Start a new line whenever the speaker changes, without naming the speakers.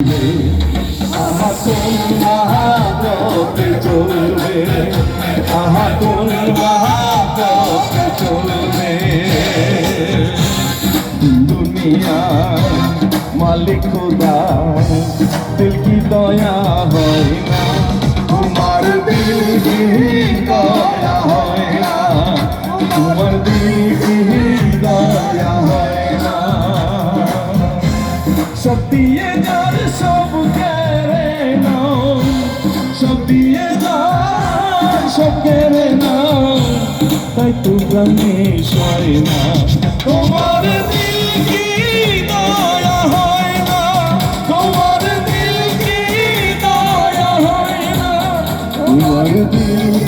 আহা কোন মহাব্রতে চলবে আহা কোন মহাব্রতে চলবে দুনিয়া মালিক খুদা দিল কি দয়া হয় না তোমার দিল কি দয়া হয় না তোমার দিল কি দয়া হয় না সব দিয়ে যার সব কেড়ে নাও। সব দিয়ে যার সব কেড়ে নাও। তাই তো প্রাণে সয় না। তোমার দিল কি দয়া হয় না? তোমার দিল কি দয়া হয় না? তোমার দিল